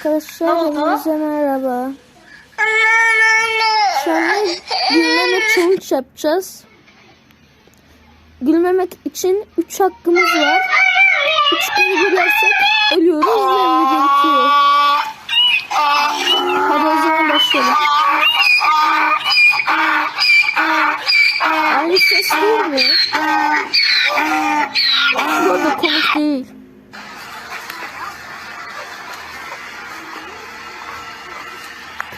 Arkadaşlar hepinize merhaba. Anda gülmemek challenge yapacağız. Gülmemek için 3 hakkımız var. 3 kere gülersek ölüyoruz ve video bitiyor. Hadi o zaman başlayalım. Aynı ses değil mi?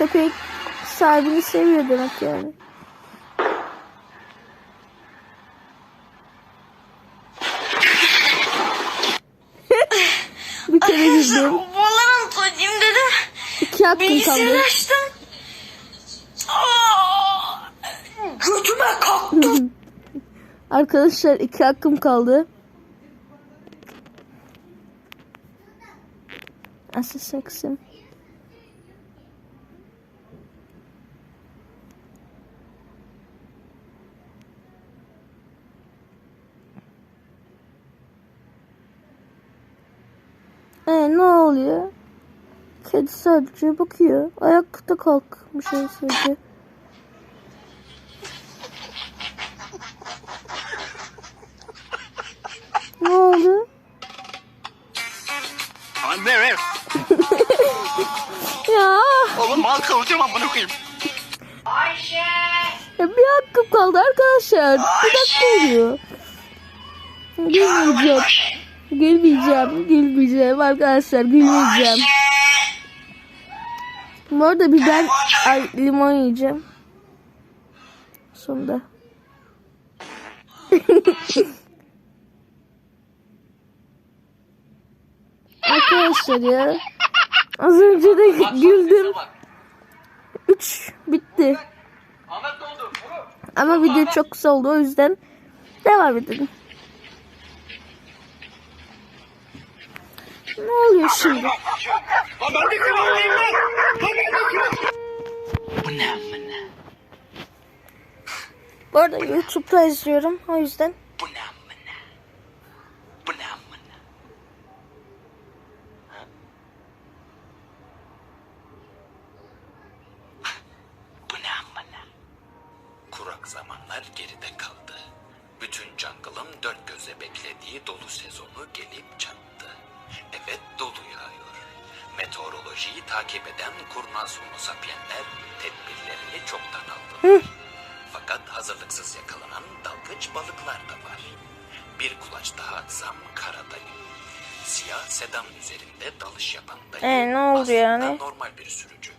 Köpek sahibini seviyor demek yani. Bir kere güldüm. Valorant oynayayım dedim. İki hakkım kaldı. Bilgisayarı açtım. Götüme kalktı. Arkadaşlar iki hakkım kaldı. Asasaksim. E ne oluyor? Kedi sadece bakıyor. Ayakta kalkmış şey sadece. Ne oldu? Anne ver. Ya, Oğlum mal kılacağım amına koyayım. ya bir hakkım kaldı arkadaşlar. Bir dakika oluyor. Gülmeyeceğim. Gülmeyeceğim. Gülmeyeceğim arkadaşlar. Gülmeyeceğim. Bu arada bir ben ay, limon yiyeceğim. Sonunda. arkadaşlar ya. Az önce de güldüm. 3 bitti. Ama video çok kısa oldu o yüzden devam edelim. Ne oluyor şimdi? Bu ne amına? Bu arada YouTube'da izliyorum o yüzden. Bu ne amına? Bu ne amına? Bu ne amına? Kurak zamanlar geride kaldı. Bütün jungle'ın dört göze beklediği dolu sezonu gelip çattı. Evet dolu yağıyor. Meteorolojiyi takip eden kurnaz homo sapienler tedbirlerini çoktan aldı. Fakat hazırlıksız yakalanan dalgıç balıklar da var. Bir kulaç daha atsam karadayım. Siyah sedan üzerinde dalış yapan dayı Ee, ne oldu aslında yani? normal bir sürücü.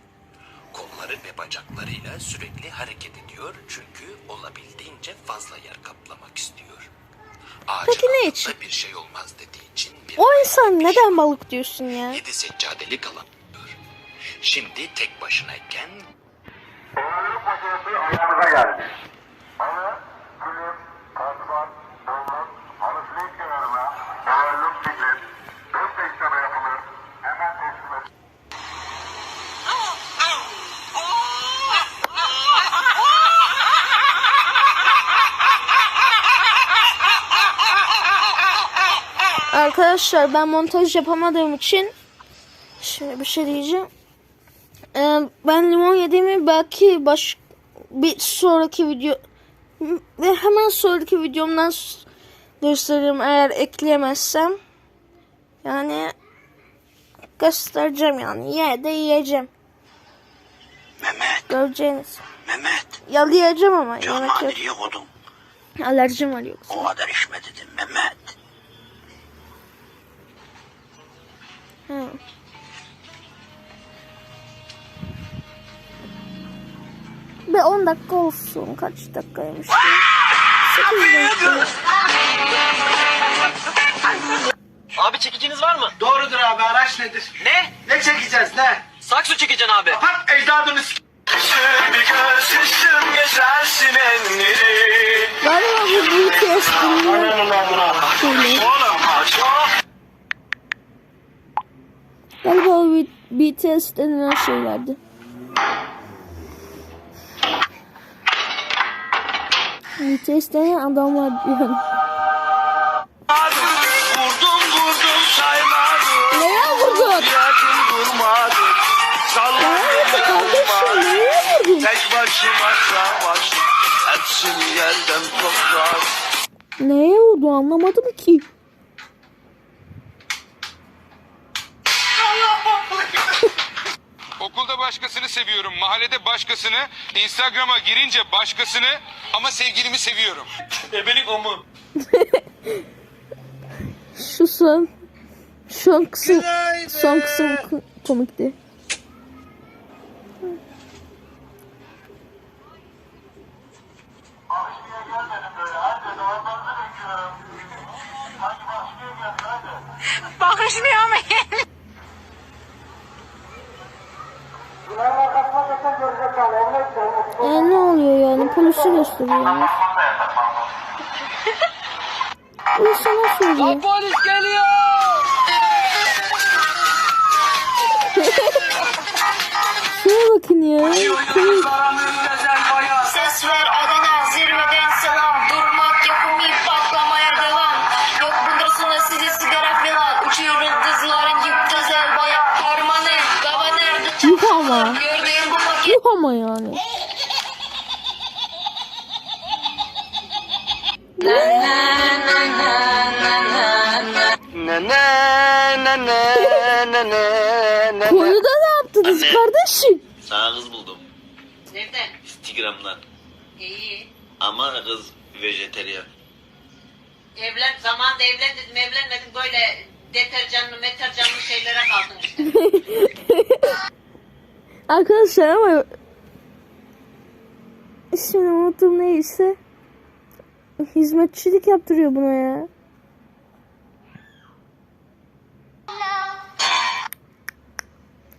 Kolları ve bacaklarıyla sürekli hareket ediyor çünkü olabildiğince fazla yer kaplamak istiyor. Ağacın Peki ne altında için? bir şey olmaz dediği için bir O insan neden balık diyorsun ya? yedi seccadelik alan diyor. Şimdi tek başınayken Ağırlık makinesi ayağınıza geldi. Halı, kulüp, kasman, Arkadaşlar ben montaj yapamadığım için şimdi bir şey diyeceğim. Ee, ben limon yediğimi belki baş bir sonraki video ve hemen sonraki videomdan gösteririm eğer ekleyemezsem. Yani göstereceğim yani. Ye de yiyeceğim. Mehmet, Göreceğiniz. Mehmet, Yalayacağım ama yemek yok. okudum. Alerjim var yoksa. O kadar içme dedim Mehmet. Hı. Ve 10 dakika olsun. Kaç dakikaymış? 8 dakika. Abi çekiciniz var mı? Doğrudur abi araç nedir? Ne? Ne çekeceğiz ne? Saksı çekeceksin abi. Bak ecdadını s- Bir göz yaşım geçersin enleri. Galiba bu BTS dinliyor. Şöyle. Oğlum çok. Galiba o BTS denilen şeylerdi. BTS denen adamlar yani. Vurdun? Yedim durmadım. Neye vurdu anlamadım ki. Okulda başkasını seviyorum, mahallede başkasını, Instagram'a girince başkasını ama sevgilimi seviyorum. Ebelik o mu? Şu son son kısım son kısım ko- komikti. Bakışmıyor mu? E ne oluyor yani polisi gösteriyorlar. Polise nasıl oluyor? Polis geliyor! Şuna bakın ya. Ses Sana kız buldum. Nereden? Instagram'dan. İyi. Ama kız vejeteryan. Evlen, zamanında evlen dedim, evlenmedin böyle deterjanlı, meterjanlı şeylere kaldın işte. Arkadaşlar ama ismini unuttum neyse. Hizmetçilik yaptırıyor buna ya.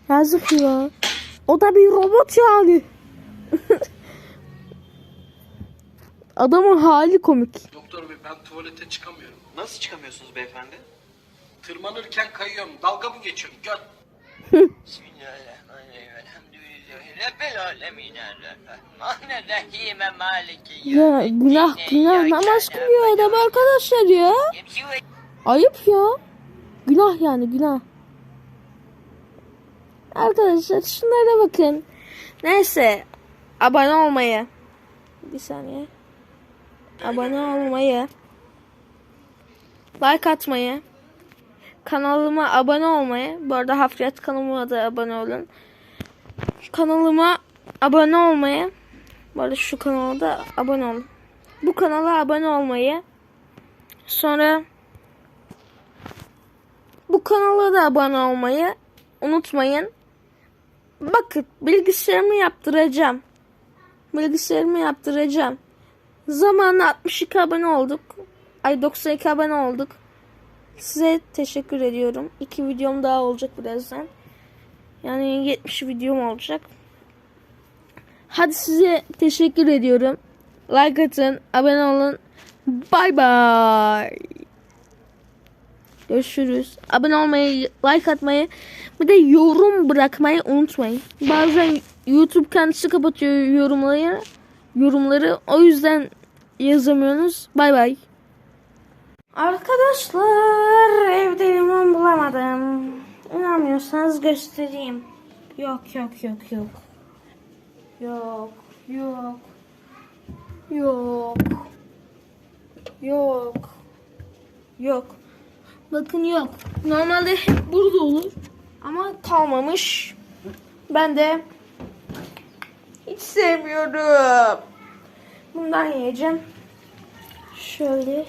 Yazık ya. O da bir robot yani. Adamın hali komik. Doktor bey ben tuvalete çıkamıyorum. Nasıl çıkamıyorsunuz beyefendi? Tırmanırken kayıyorum. Dalga mı geçiyorum? Gör. Ya günah günah namaz kılıyor adam arkadaşlar ya. Ayıp ya. Günah yani günah. Arkadaşlar şunlara bakın. Neyse. Abone olmayı. Bir saniye. Abone olmayı. Like atmayı. Kanalıma abone olmayı. Bu arada Hafriyat kanalıma da abone olun. Kanalıma abone olmayı. Bu arada şu kanala da abone olun. Bu kanala abone olmayı. Sonra bu kanala da abone olmayı unutmayın. Bakın bilgisayarımı yaptıracağım. Bilgisayarımı yaptıracağım. Zamanla 62 abone olduk. Ay 92 abone olduk. Size teşekkür ediyorum. İki videom daha olacak birazdan. Yani 70 videom olacak. Hadi size teşekkür ediyorum. Like atın, abone olun. Bay bay. Görüşürüz. Abone olmayı, like atmayı, bir de yorum bırakmayı unutmayın. Bazen YouTube kendisi kapatıyor yorumları. Yorumları o yüzden yazamıyorsunuz. Bay bay. Arkadaşlar evde limon bulamadım. İnanmıyorsanız göstereyim. Yok yok yok yok. Yok yok. Yok. Yok. Yok. Bakın yok. Normalde hep burada olur. Ama kalmamış. Ben de hiç sevmiyorum. Bundan yiyeceğim. Şöyle.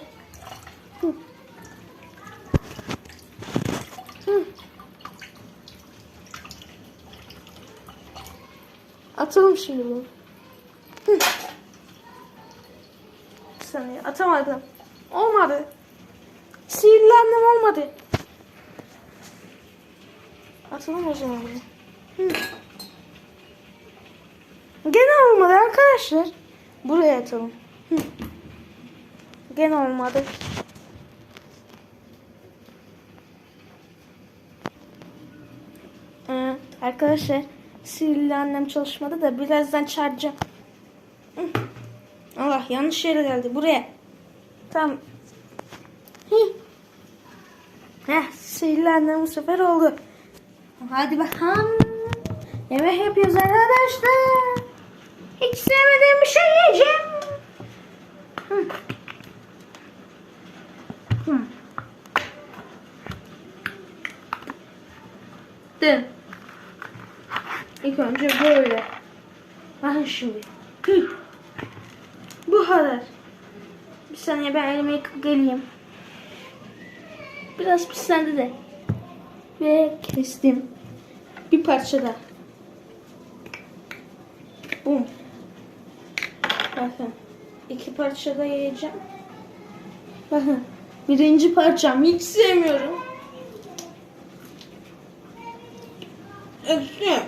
Atalım şimdi bunu. Hı. Atamadım. Olmadı. Sihirli annem olmadı. Atalım o zaman bunu. Gene olmadı arkadaşlar. Buraya atalım. Hı. Gene olmadı. Ee, arkadaşlar sihirli annem çalışmadı da birazdan çağıracağım. Hı. Allah yanlış yere geldi. Buraya. Tamam. Hı. Heh, sihirli bu sefer oldu. Hadi bakalım. Yemek yapıyoruz arkadaşlar. Hiç sevmediğim bir şey yiyeceğim. Hı. Hı. İlk önce böyle. Bakın şimdi. Bu kadar. Bir saniye ben elimi yıkıp geleyim. Biraz pislendi de. Ve kestim. Bir parça da. Bum. Bakın. iki parça da yiyeceğim. Bakın. Birinci parçam hiç sevmiyorum. Ekşi.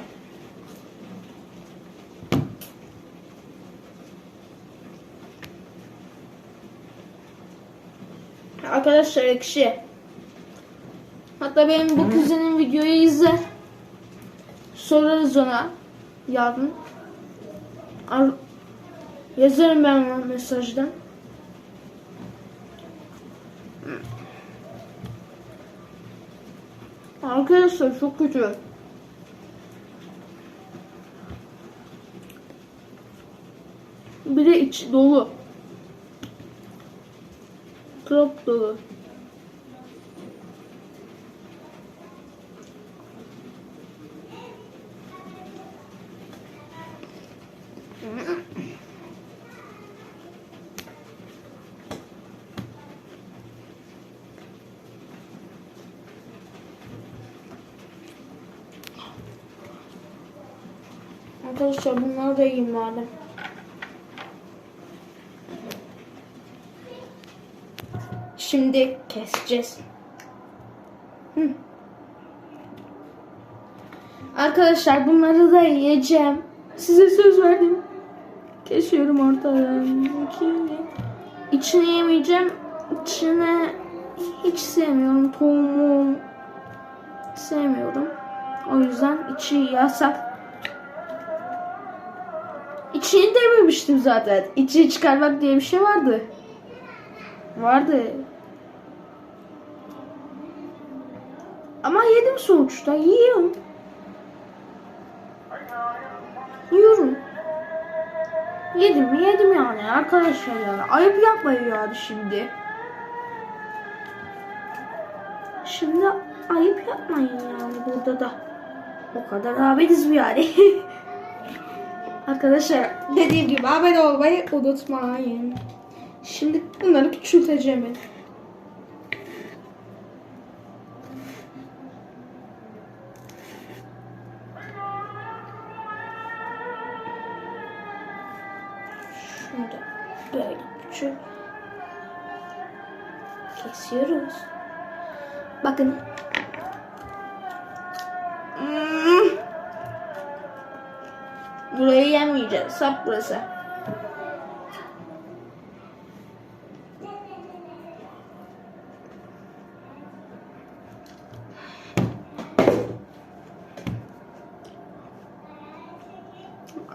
Arkadaşlar ekşi. Hatta benim bu kuzenim videoyu izler. Sorarız ona. Yarın. Ar- Yazarım ben ona mesajdan. Arkadaşlar çok kötü. Bir de iç dolu. Trop dolu. Arkadaşlar bunları da yiyeyim madem. Şimdi keseceğiz. Hı. Arkadaşlar bunları da yiyeceğim. Size söz verdim. Kesiyorum ortadan. İçini yemeyeceğim. İçine hiç sevmiyorum. Tohumu sevmiyorum. O yüzden içi yasak. İçini dememiştim zaten. İçini çıkarmak diye bir şey vardı. Vardı. Ama yedim sonuçta. Yiyorum. Yiyorum. Yedim mi yedim yani arkadaşlar ya. Ayıp yapmayın yani şimdi. Şimdi ayıp yapmayın yani burada da. O kadar abediz mi yani? Arkadaşlar dediğim gibi abone olmayı unutmayın. Şimdi bunları küçülteceğim ben. Şunu böyle küçük kesiyoruz. Bakın. Hmm. Burayı yemeyeceğiz. Sap burası.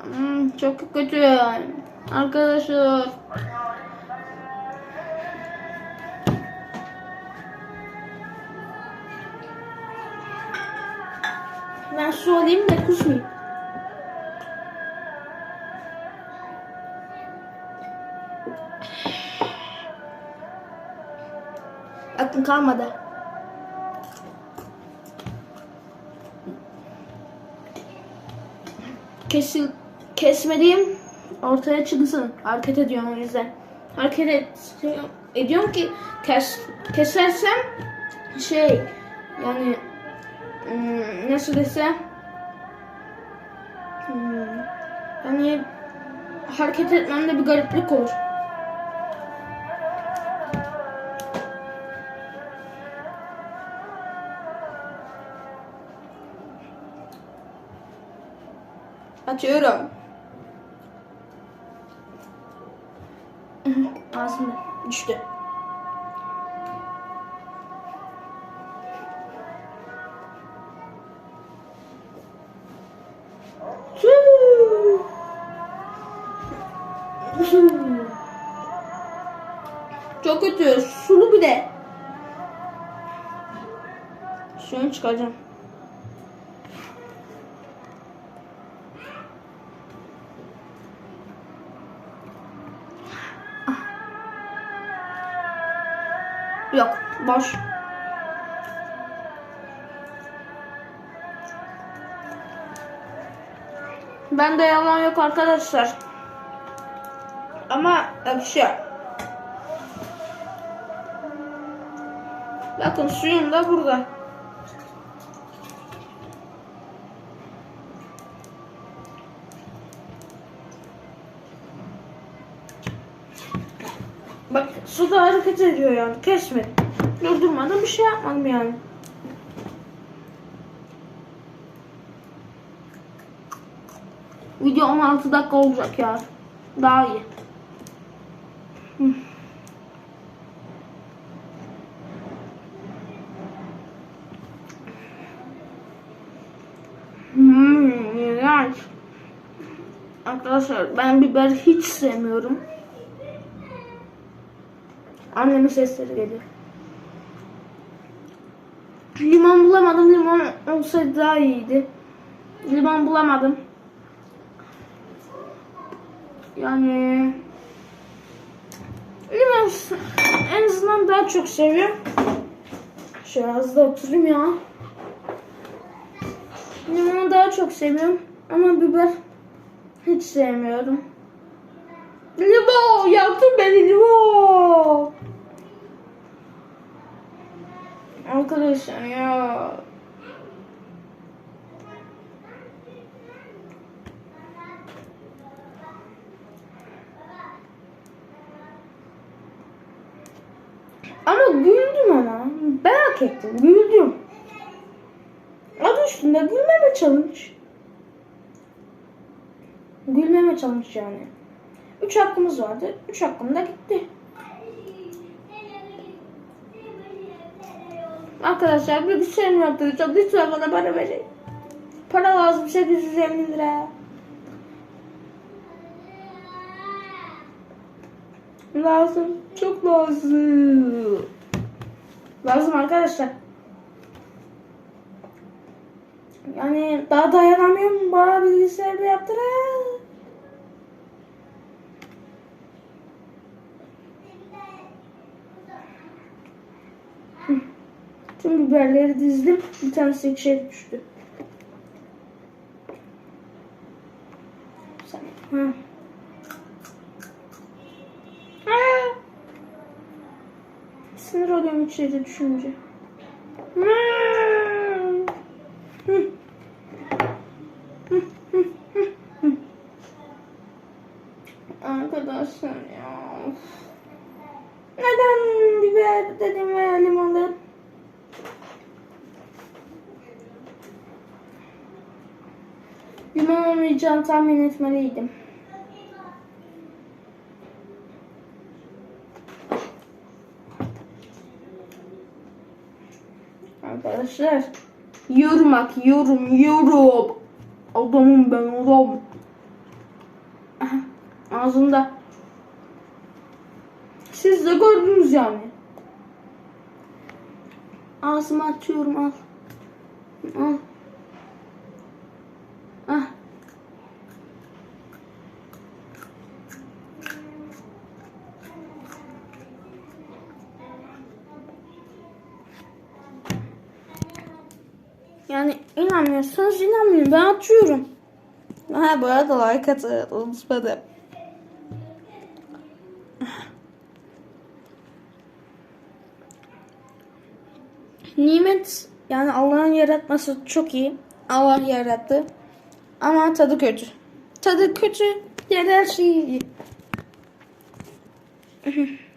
Hmm, çok kötü. Arkadaşlar. Ben su alayım da kusmayayım. Aklım kalmadı. Kesin kesmediğim ortaya çıksın. Hareket ediyorum o yüzden. Hareket et, ediyorum ki kes, kesersem şey yani hmm, nasıl desem hmm, yani hareket etmemde bir gariplik olur. Açıyorum. Ağzımda düştü. Boş. Bende yalan yok arkadaşlar. Ama ekşi. Bakın suyum da burada. Bak su da hareket ediyor yani. Kesmedi. Durdurmadım bir şey yapmadım yani. Video 16 dakika olacak ya. Daha iyi. Hı. Hmm, iğrenç. Arkadaşlar ben biber hiç sevmiyorum. Annemin sesleri geliyor. Limon bulamadım. Limon olsaydı daha iyiydi. Limon bulamadım. Yani limon en azından daha çok seviyorum. Şöyle az da oturayım ya. Limonu daha çok seviyorum. Ama biber hiç sevmiyorum. Limon! Yaktın beni limon! Arkadaşlar ya. Ama güldüm ama. Merak ettim. Güldüm. Adı üstünde gülmeme challenge. Gülmeme challenge yani. Üç hakkımız vardı. Üç hakkım da gitti. Arkadaşlar bilgisayarımı yaptıracağım. Lütfen bana para verin. Para lazım 850 lira. Lazım. Çok lazım. Lazım arkadaşlar. Yani daha dayanamıyorum. Bana bilgisayarda yaptırın. Tüm biberleri dizdim. Bir tanesi içeri düştü. Hı. Aa! Sinir oluyorum içeri düşünce. Hı. Hı. Hı, hı. Arkadaşlar ya. Neden biber dedim veya limon olmayacağını tahmin etmeliydim. Arkadaşlar yormak yorum yorum. Adamım ben adam. Aha, ağzında siz de gördünüz yani. Ağzıma açıyorum al. Al. Ah Yani inanmıyorsanız inanmayın. Ben atıyorum. Ha bu arada like atın. Unutmadım. Nimet yani Allah'ın yaratması çok iyi. Allah yarattı. Ama tadı kötü. Tadı kötü. Yani her şey iyi.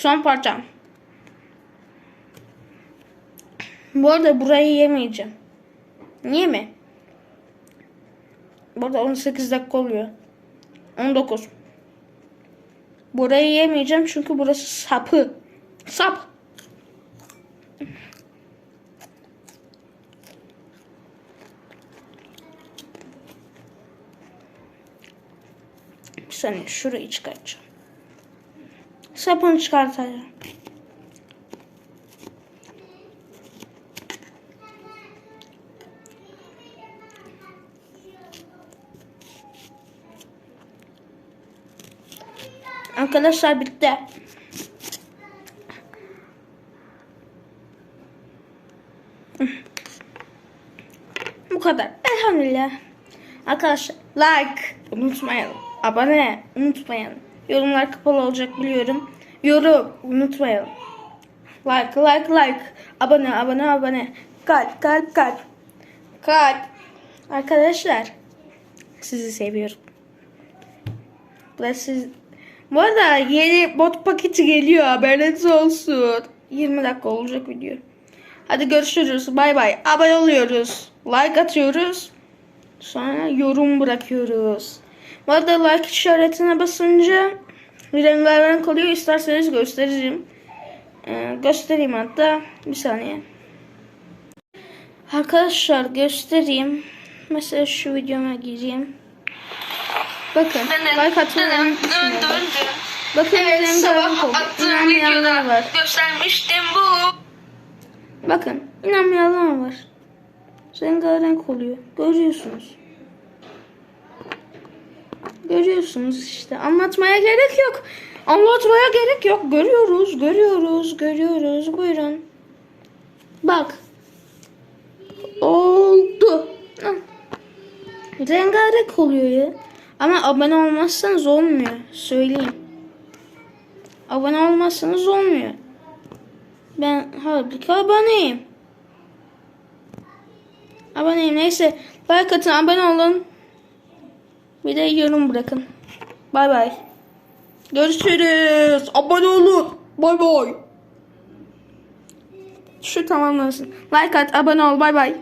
Son parçam. Bu arada burayı yemeyeceğim. Niye mi? Burada 18 dakika oluyor. 19. Burayı yemeyeceğim çünkü burası sapı. Sap. Bir saniye şurayı çıkartacağım sapını çıkartacağım. Arkadaşlar bitti. Bu kadar. Elhamdülillah. Arkadaşlar like unutmayalım. Abone unutmayalım. Yorumlar kapalı olacak biliyorum. Yorum unutmayalım. Like like like. Abone abone abone. Kalp kalp kalp. Kalp. Arkadaşlar sizi seviyorum. Ve siz... Bu arada yeni bot paketi geliyor haberiniz olsun. 20 dakika olacak video. Hadi görüşürüz. Bay bay. Abone oluyoruz. Like atıyoruz. Sonra yorum bırakıyoruz. Bu arada like işaretine basınca rengarenk oluyor. İsterseniz gösteririm. Ee, göstereyim hatta. Bir saniye. Arkadaşlar göstereyim. Mesela şu videoma gireyim. Bakın like atmayı unutmayın. Bakın Evet sabah attığım videoda var. göstermiştim bu. Bakın inanmayanlar var. Rengarenk oluyor. Görüyorsunuz. Görüyorsunuz işte. Anlatmaya gerek yok. Anlatmaya gerek yok. Görüyoruz, görüyoruz, görüyoruz. Buyurun. Bak. Oldu. Rengarenk oluyor ya. Ama abone olmazsanız olmuyor. Söyleyeyim. Abone olmazsanız olmuyor. Ben halbuki aboneyim. Aboneyim neyse. Like atın abone olun. Bir de yorum bırakın. Bay bay. Görüşürüz. Abone olun. Bay bay. Şu tamamlansın. Like at abone ol. Bay bay.